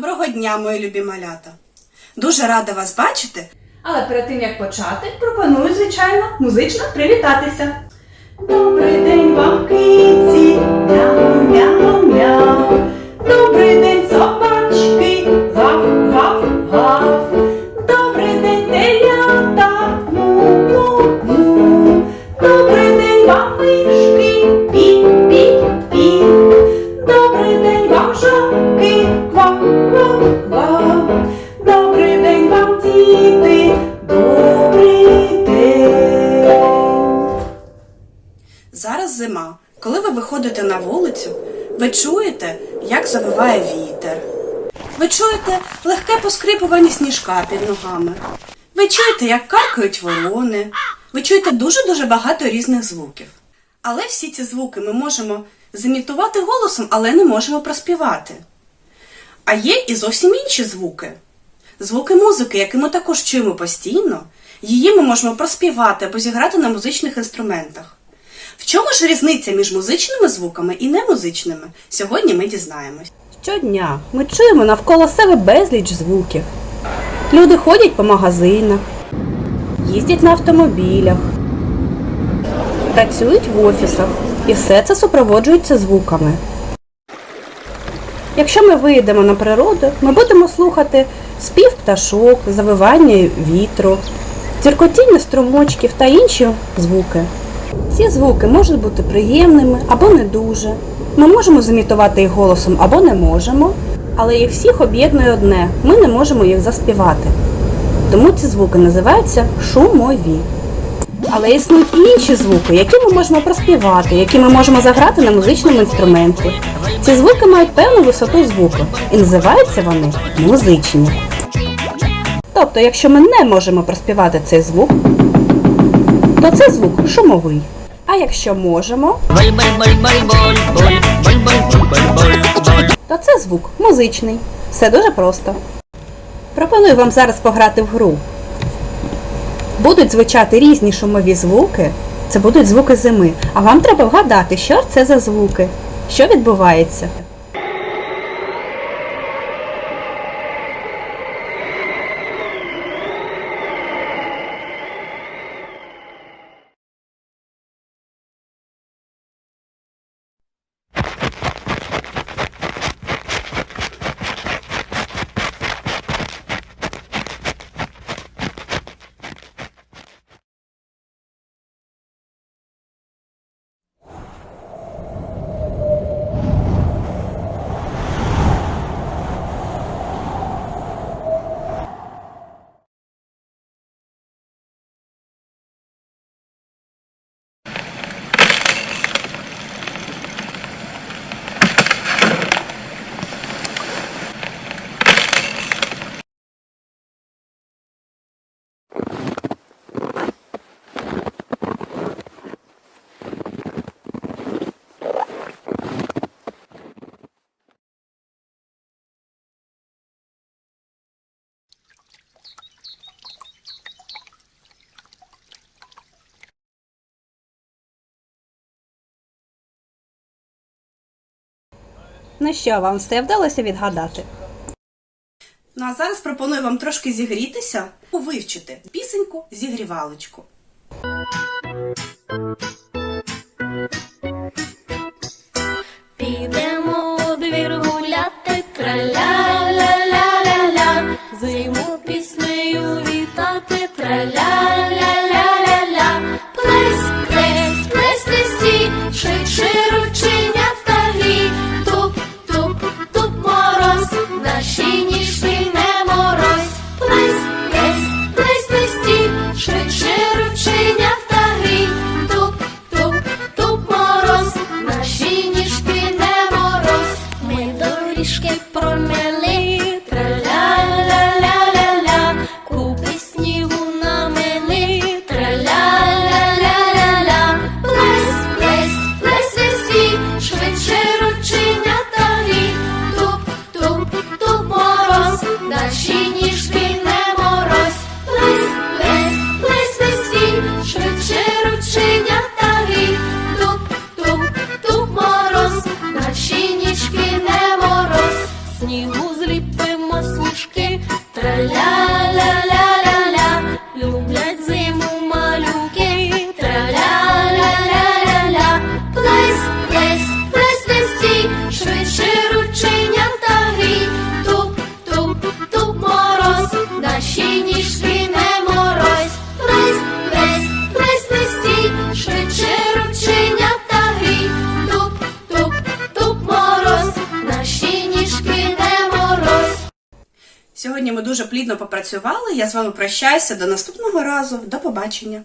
Доброго дня, мої любі малята! Дуже рада вас бачити. Але перед тим як почати, пропоную, звичайно, музично привітатися. Добрий день вам, киці, мяу, мяу, мяу. Добрий день, ква. Добрий день вам, діти, добрий день. Зараз зима. Коли ви виходите на вулицю, ви чуєте, як завиває вітер. Ви чуєте легке поскрипування сніжка під ногами. Ви чуєте, як каркають ворони. Ви чуєте дуже-дуже багато різних звуків. Але всі ці звуки ми можемо зімітувати голосом, але не можемо проспівати. А є і зовсім інші звуки. Звуки музики, які ми також чуємо постійно, її ми можемо проспівати або зіграти на музичних інструментах. В чому ж різниця між музичними звуками і немузичними? Сьогодні ми дізнаємось. Щодня ми чуємо навколо себе безліч звуків. Люди ходять по магазинах, їздять на автомобілях, працюють в офісах, і все це супроводжується звуками. Якщо ми вийдемо на природу, ми будемо слухати спів пташок, завивання вітру, ціркотіння струмочків та інші звуки. Ці звуки можуть бути приємними або не дуже. Ми можемо зімітувати їх голосом або не можемо, але їх всіх об'єднує одне ми не можемо їх заспівати. Тому ці звуки називаються шумові але існують інші звуки, які ми можемо проспівати, які ми можемо заграти на музичному інструменті. Ці звуки мають певну висоту звуку і називаються вони музичні. Тобто, якщо ми не можемо проспівати цей звук, то цей звук шумовий. А якщо можемо, то це звук музичний. Все дуже просто. Пропоную вам зараз пограти в гру. Будуть звучати різні шумові звуки. Це будуть звуки зими. А вам треба вгадати, що це за звуки, що відбувається. Ну що, вам все вдалося відгадати? Ну а зараз пропоную вам трошки зігрітися, повивчити пісеньку зігрівалочку. she дуже плідно попрацювали. Я з вами прощаюся до наступного разу. До побачення.